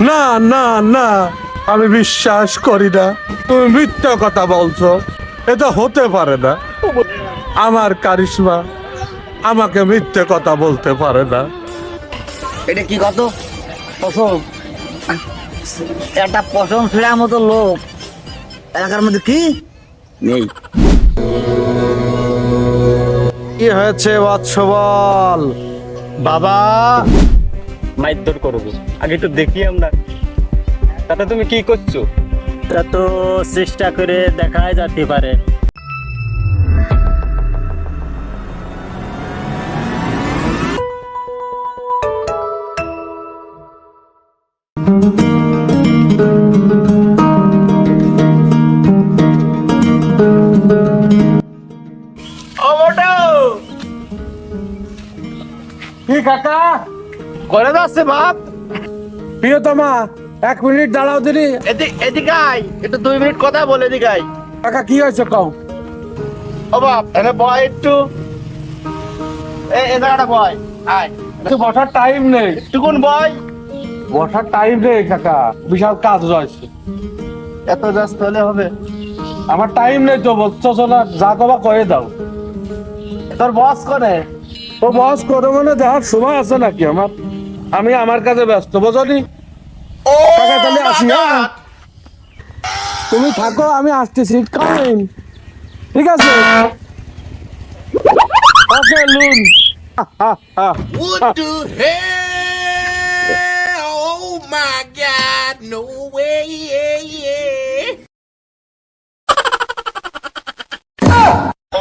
না না না আমি বিশ্বাস করি না। তুমি মিথ্যা কথা বলছো। এটা হতে পারে না। আমার কারিশমা আমাকে মিথ্যে কথা বলতে পারে না। এটা কি কত? পশম। একটা পশম ছিঁড়ার মতো লোক। এলাকার মধ্যে কি? নেই। কি হয়েছে বৎস বল বাবা! মাইদর করব। আগে একটু দেখি আমরা। তাতে তুমি কি করছ? তা তো চেষ্টা করে দেখাই যেতে পারে। কি কাকা? করে যাচ্ছে বাপ? প্রিয়তমা এক মিনিট দাঁড়াও দিদি। এদিক এদিকে আয় একটু দুই মিনিট কথা বলে এদিকে আয় কাকা কি হয়েছে কও? ও বাপ এখানে বয় একটু। এ এ জায়গাটা বয় আয়। একটু বসার টাইম নেই। একটুকুন বয়। বসার টাইম নেই কাকা বিশাল কাজ রয়েছে। এত ব্যস্ত হলে হবে। আমার টাইম নেই তো বলছো না যা কবা কয়ে দাও। তোর বস করে তো বস করে মানে দেওয়ার সময় আছে নাকি আমার? আমি আমার কাছে ব্যস্ত বোঝনি তাহলে আসি হ্যাঁ? তুমি থাকো আমি আসতেছি কামিং ঠিক আছে? ওকে লুন। What the hell? Oh my god, no way, yeah, yeah.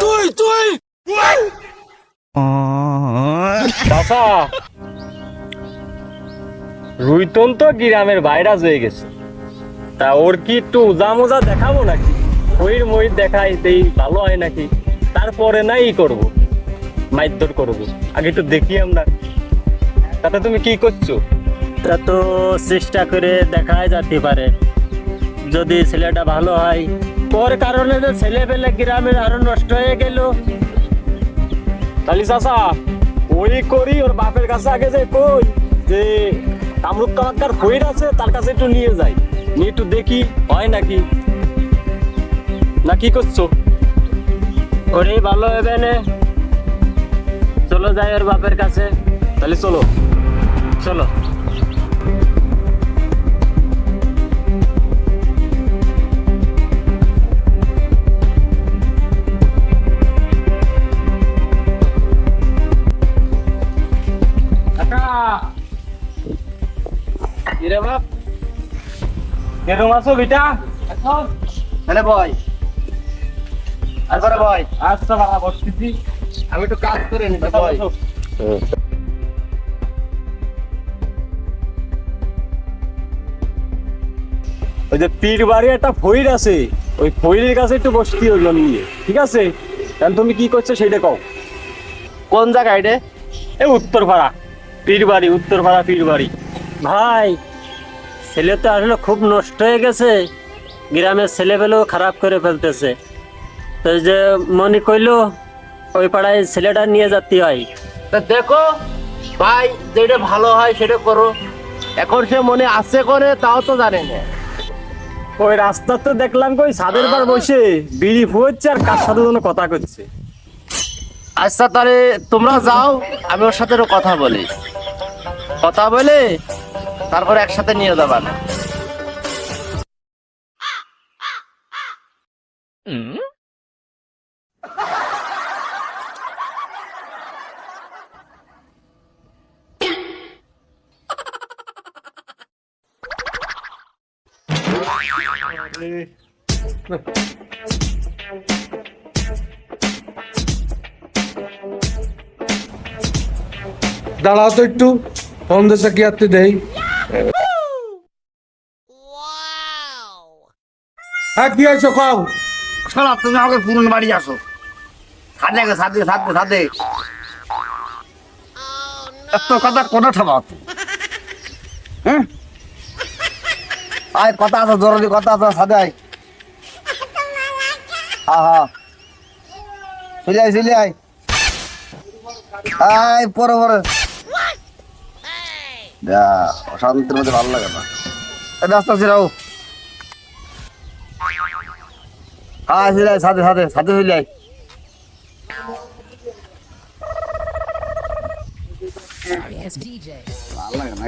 তুই তুই! রুইতন তো গ্রামের ভাইরাস হয়ে গেছে। তা ওর কি একটু উজা মোজা দেখাবো নাকি? ওইর ময়ূর দেখাই দেই ভালো হয় নাকি? তারপরে না নাই করব। মাইদর করব। আগে একটু দেখি আমরা। তাতে তুমি কি করছ? তা তো চেষ্টা করে দেখাই যেতে পারে। যদি ছেলেটা ভালো হয়। তোর কারণে যে ছেলে পেলে গ্রামের আরও নষ্ট হয়ে গেল। তাহলে চাষা ওই করি ওর বাপের কাছে আগে যে কই যে কামরূপ কামাক্কার খইর আছে তার কাছে একটু নিয়ে যাই। নিয়ে একটু দেখি হয় নাকি? না কি করছ? ওরে ভালো হবে না। চলো যাই ওর বাপের কাছে। তাহলে চলো। চলো। কিরে বাপ? কেরম আছো বেটা তাহলে বয়। আর করে বয়। আচ্ছা বাবা বসতেছি। আমি একটু কাজ করে নিতে বয়। ওই যে পীর বাড়ি একটা ফইর আছে। ওই ফইরের কাছে একটু বসতি হইল নিয়ে। ঠিক আছে? তাহলে তুমি কি করছ সেইটা কও। কোন জায়গায় রে? এ উত্তর পাড়া পীর বাড়ি উত্তর পাড়া পীর বাড়ি। ভাই ছেলে তো আসলে খুব নষ্ট হয়ে গেছে। গ্রামের ছেলেবেলেও খারাপ করে ফেলতেছে। তো এই যে মনে কইলো ওই পাড়ায় ছেলেটা নিয়ে যেতে হয়। তা দেখো ভাই যেটা ভালো হয় সেটা করো। এখন সে মনে আছে করে তাও তো জানে না। ওই রাস্তা তো দেখলাম কই ছাদের বার বসে বিড়ি ফুয়েছে আর কার সাথে যেন কথা করছে। আচ্ছা তাহলে তোমরা যাও আমি ওর সাথে কথা বলি। কথা বলে তারপর একসাথে নিয়ে যাবা। না দাঁড়াও তো একটু। ফোন দেশে কি আত্মি দেই? হ্যাঁ কি হয়েছে কও শোনো তুমি আমাকে পুরন বাড়ি আসো। সাদে সাদে সাদে সাদে। এত কথা কোন ঠাবাত হ্যাঁ? আয় কথা আছে জরুরি কথা আছে সাদে আয়। হ্যাঁ চলে আয় চলে আয়। আয় পরে পরে। যা অশান্তির মধ্যে ভালো লাগে না। এই রাস্তা ছিড়াও হ্যাঁ ছিড়াই সাথে সাথে সাথে হয়ে যায় ভালো লাগে না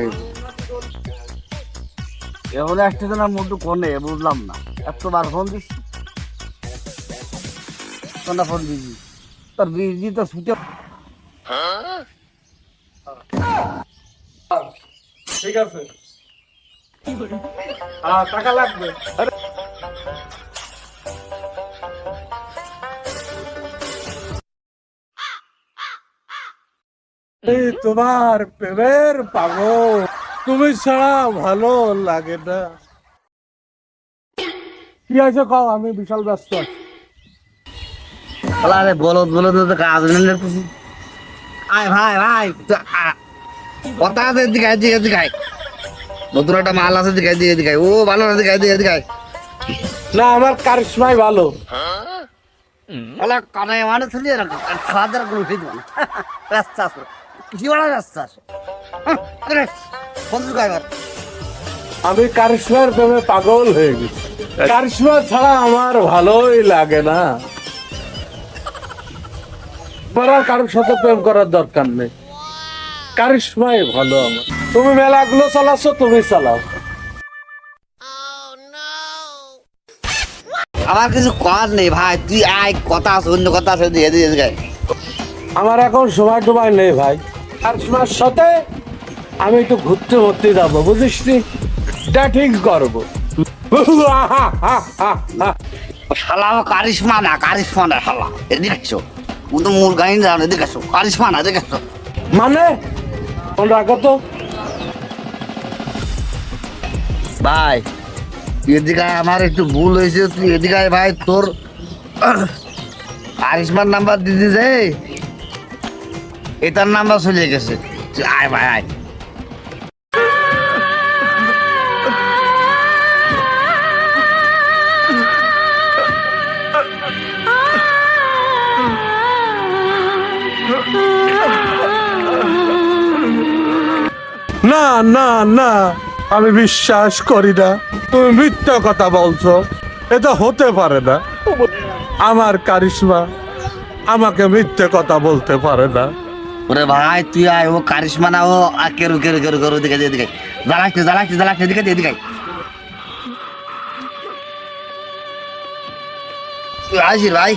এখন আসতেছে না মুন্টু কোনে বুঝলাম না। এতবার ফোন দিস কোনটা ফোন দিবি তোর বিজি তো সুইচ ঠিক আছে। হ্যাঁ টাকা লাগবে। এই তোমার প্রেমের পাগল। তুমি ছাড়া ভালো লাগে না। কি আছে কও আমি বিশাল ব্যস্ত আছি। আরে বলদ বলদ তো কাজ নেই আয় ভাই ভাই কথা আছে এদিকে এদিকে এদিকে। নতুন একটা মাল আছে এদিকে এদিকে এদিকে ও ভালো না এদিকে এদিকে এদিকে। না আমার কারিশমাই ভালো। আলা কানে মানে শুনি খাওয়াদার কোনো ঠিক না রাস্তা আছে। কি বড় রাস্তা আছে? হ্যাঁ, বন্ধু আমি কারিশমার প্রেমে পাগল হয়ে গেছি। কারিশমা ছাড়া আমার ভালোই লাগে না। পড়ার কারোর সাথে প্রেম করার দরকার নেই। কারিশমাই ভালো আমার। তুমি মেলাগুলো চালাচ্ছ তুমি চালাও। আমার কিছু কর নেই ভাই তুই আয় কথা আছে অন্য কথা আছে। আমার এখন সময় টুমায় নেই ভাই। কারিশমার সাথে আমি একটু ঘুরতে ঘুরতে যাব বুঝিস নি এটা ঠিক করব। শালা কারিশমা না কারিশমা না শালা। এদিকে আসো ও তো মূল গাইন জানো এদিকে আসো কারিশমা না এদিকে আসো মানে? ফোন রাখো তো ভাই এদিকে আমার একটু ভুল হয়েছে, তুই এদিকে ভাই তোর আরিসমার নাম্বার দিদি যে, এটার নাম্বার চলে গেছে। আয় ভাই, আয়। না না না আমি বিশ্বাস করি না। তুমি মিথ্যা কথা বলছো। এটা হতে পারে না। আমার কারিশমা আমাকে মিথ্যে কথা বলতে পারে না। ওরে ভাই তুই আয় ও কারিশমা না ও কেরু কেরু কেরু কেরু এদিকে আয়। জ্বালাচ্ছে জ্বালাচ্ছে জ্বালাচ্ছে এদিকে আয়, এদিকে। আয়। ভাই।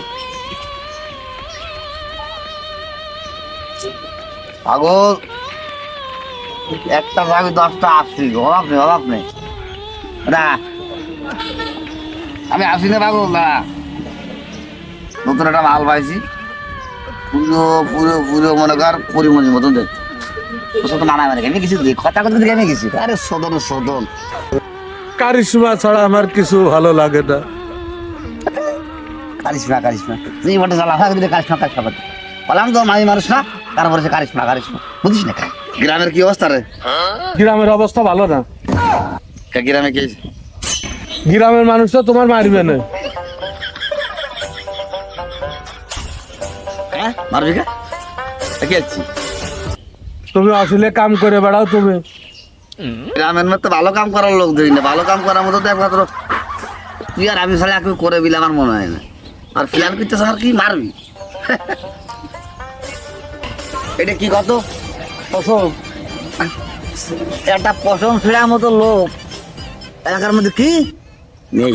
পাগল। একটা ভাবি দশটা আসছি অভাব নেই অভাব নেই। না আমি আসি না পাগল না নতুন একটা মাল পাইছি। পুরো পুরো পুরো মনে কর পরিমণির মতন দেখ। তোর সাথে মানায় মানে আমি কিছু কথা কথা আমি গেছি আরে সদন সদন। কারিশমা ছাড়া আমার কিছু ভালো লাগে না। কারিশমা কারিশমা। তুই বটে জ্বালা হয় দিলে কারিশমা কারিশমা বললাম তো মাঝি মানুষ না তারপরে সে কারিশমা কারিশমা। বুঝিস না গ্রামের কি অবস্থা রে? গ্রামের অবস্থা ভালো না। গ্রামে কি? গ্রামের মানুষ তো তোমার মারবে না। হ্যাঁ? মারবি কা? কি আছি তুমি আসলে কাম করে বেড়াও তুমি। গ্রামের মধ্যে ভালো কাম করার লোক ধরি না। ভালো কাম করার মতো তো একমাত্র তুই আর আমি সালে একটু করে বিলে আমার মনে হয় না। আর ফিলান করতে আর কি? মারবি। এটা কি কত? অশোক একটা পছন্দ ফেরার মতো লোক। এলাকার মধ্যে কি? নেই।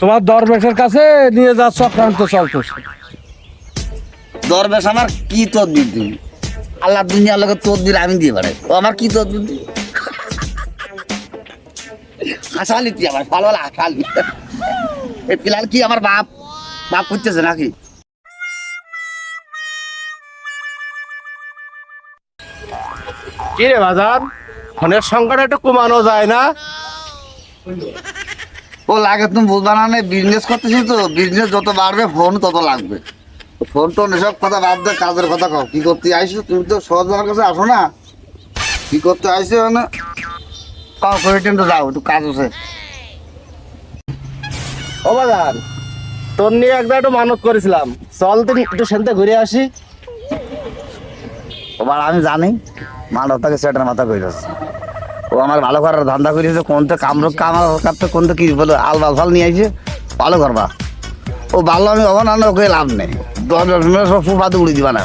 তোমার দরবেশের কাছে নিয়ে যা চক্রান্ত চলতেছে দরবেশ আমার কি তোর দিন আল্লাহ দুনিয়ার লোকে তোর দিলে আমি দিয়ে বেড়াই। ও আমার কি তোর দিন হাসালি তুই আমার ভালো ভালো হাসালি। এই পিলাল কি আমার বাপ? বাপ করতেছে নাকি? কি রে বাজার ফোনের সংখ্যাটা একটু কমানো যায় না? ও লাগে তুমি বুঝবা না বিজনেস করতেছি তো। বিজনেস যত বাড়বে ফোন তত লাগবে। ফোন টোন এসব কথা বাদ দে কাজের কথা কও। কি করতে আইসো? তুমি তো সহজ আমার কাছে আসো না। কি করতে আইসো মানে করে যাও একটু কাজ আছে। ও বাজার তোর নিয়ে একবার একটু মানত করেছিলাম। চল তুই একটু সেনতে ঘুরে আসি। ওবার আমি জানি। মানবতাকে সেটার মাথা যাচ্ছে। ও আমার ভালো করার ধান্দা করেছে কোনটা কামরূপ কামার কাপতে কোনটা কি বলে আল বাল নিয়ে আইছে ভালো করবা। ও ভালো আমি হব না না ওকে লাভ নেই। দশ দশ মিনিট সব ফুফাতে উড়ে দিবা না।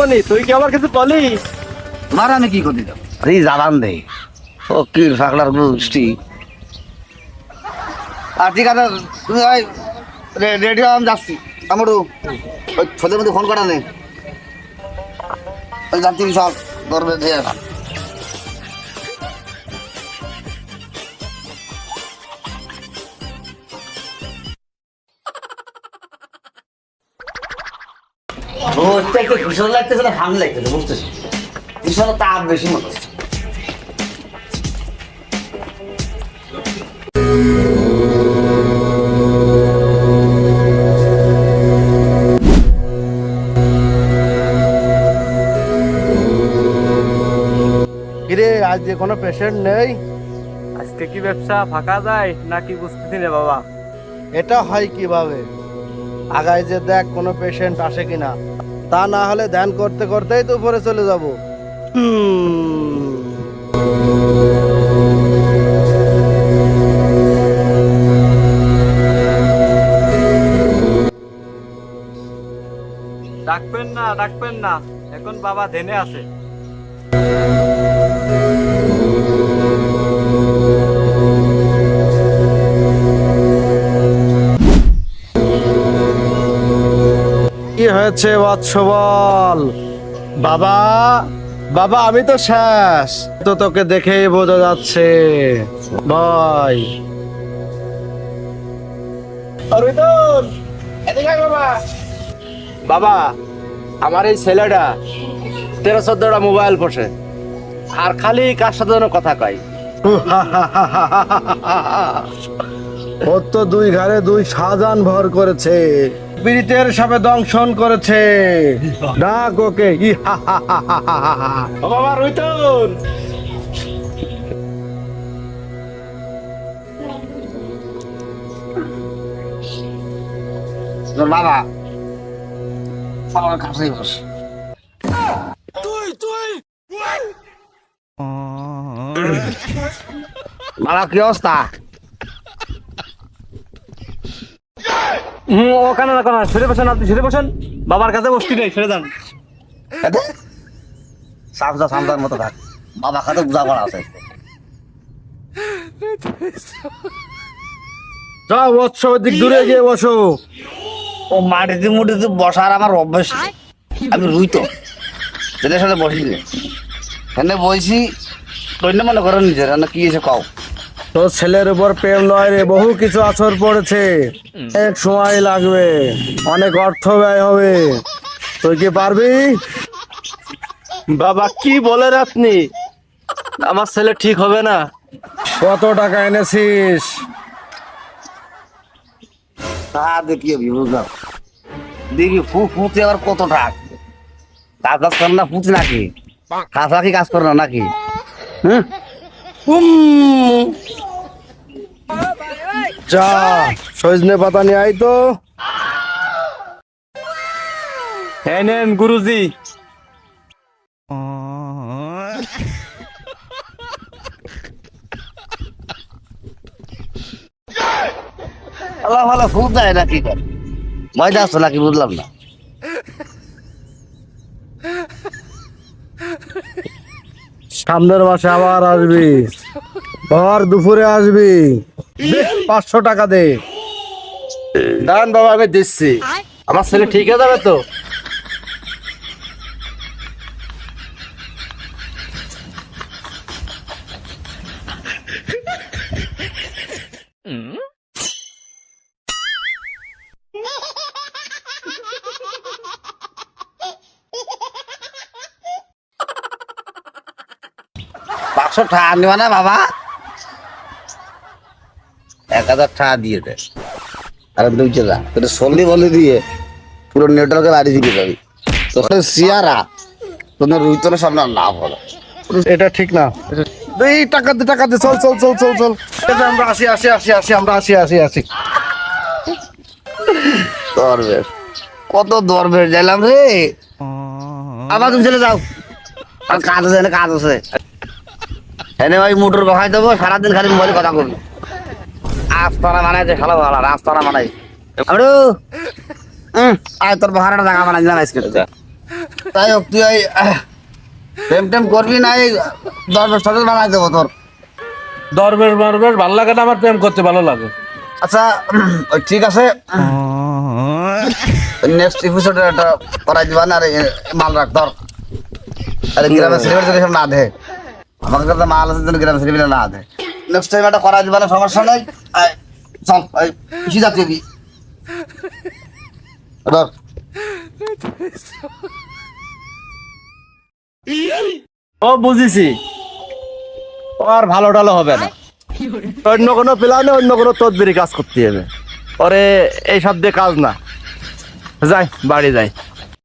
আমি তুই কি আমার কিছু বলি মার আমি কি করতে যাব? রি জানান দে। ও কি ফাকলার গোষ্ঠী। আর ঠিক আছে তুমি রেডিও আমি যাচ্ছি। আমার ছোটোর মধ্যে ফোন করা নেই ওই যাচ্ছি সব ধরবে দিয়ে। রোজটা একটু ভীষণ লাগতেছে না? ভালো লাগতেছে, বুঝতেছি। ভীষণ তাপ বেশি মতো কিরে আজ যে কোনো পেশেন্ট নেই? আজকে কি ব্যবসা ফাঁকা যায় নাকি বুঝতেছি না বাবা? এটা হয় কীভাবে? আগায় যে দেখ কোনো পেশেন্ট আসে কিনা। তা না হলে ধ্যান করতে করতেই তো উপরে চলে যাব। ডাকবেন না ডাকবেন না। এখন বাবা ধেনে আছে। হয়েছে বৎস বল বাবা বাবা, আমি তো শেষ। তো তোকে দেখেই বোঝা যাচ্ছে। ভাই বাবা। আমার এই ছেলেটা তেরো চোদ্দটা মোবাইল বসে আর খালি কার সাথে যেন কথা কয়। ও তো দুই ঘরে দুই শাহজাহান ভর করেছে। পীড়িতের সাথে দংশন করেছে। ডাক ওকে ই হা হা হা হা হা হা। হা। ও বাবা রুইতন! তোর বাবা আমার কাছেই বস। বাবা কি অবস্থা? হুম ওখানে না কেন সরে বসেন আপনি সরে বসেন। বাবার কাছে বসতি নেই সরে যান সাফজা সামদার মতো থাক। বাবা খাতে বুঝা পড়া আছে। যাও বৎস দিক দূরে গিয়ে বসো। ও মাটিতে মুটিতে বসার আমার অভ্যাস আমি রুই তো ছেলের সাথে বসি নে এখানে বসি তৈন্য মনে করো নিজের না কি এসে কও। তোর ছেলের উপর প্রেম নয় রে বহু কিছু আছর পড়েছে। এক সময় লাগবে অনেক অর্থ ব্যয় হবে। তুই কি পারবি? বাবা কি বলেন আপনি? আমার ছেলে ঠিক হবে না। কত টাকা এনেছিস? তা দেখি বুঝলাম। দেখি ফু ফুতে আবার কত টাক? কাজ কাজ করে না ফুটে নাকি? কাজ কি কাজ করে না নাকি? হ্যাঁ? যা সজনে পাতা নিয়ে আই তো। এই নেন গুরুজি। আল্লাহ ভালো ফুট দেয় নাকি ময়দা আসতো নাকি বুঝলাম না। সামনের মাসে আবার আসবি। আবার দুপুরে আসবি। পাঁচশো টাকা দে। দাঁড়ান বাবা, আমি দিচ্ছি। আমার ছেলে ঠিক হয়ে যাবে তো? পাঁচশো টাকা না বাবা। এক হাজার টাকা দিয়ে দে। আর দুই টাকা তোর সল্লি বলে দিয়ে পুরো নেটওয়ার্কে বাড়ি দিকে যাবি সিয়ারা তোদের রুইতনের সামনে লাভ এটা ঠিক না। এই টাকা দে টাকা দে চল চল চল চল চল। এটা আমরা আসি আসি আসি আসি আমরা আসি আসি আসি। দরবেশ কত দরবেশ যাইলাম রে। আবার তুমি চলে যাও। আর কাজ আছে কাজ আছে। এনে ওই মোটর বসাই দেবো সারাদিন খালি মোবাইলে কথা করবি আস্তানা বানাইছে ভালো ভালো আস্তানা বানাই। আমরু আয় তোর ভাড়াটা জায়গা বানাই জানাইস কে তাই হোক তুই ওই প্রেম টেম করবি না এই বছর সাথে বানাই দেবো তোর। দরবেশ মরবেশ ভালো লাগে না আমার প্রেম করতে ভালো লাগে। আচ্ছা ওই ঠিক আছে। নেক্সট এপিসোডে একটা করাই দিবা না আর মাল রাখ ধর। আরে গ্রামের ছেলেমেয়ে যদি সব না দে আমার কাছে মাল আছে গ্রামের ছেলেমেয়ে না দে নেক্সট টাইম করাই দিবা না, সমস্যা চল কি ও, বুঝেছি। ও আর ভালো টালো হবে না। অন্য কোনো প্ল্যানে অন্য কোনো তদবিরি কাজ করতে হবে। পরে এইসব দিয়ে কাজ না। যাই, বাড়ি যাই।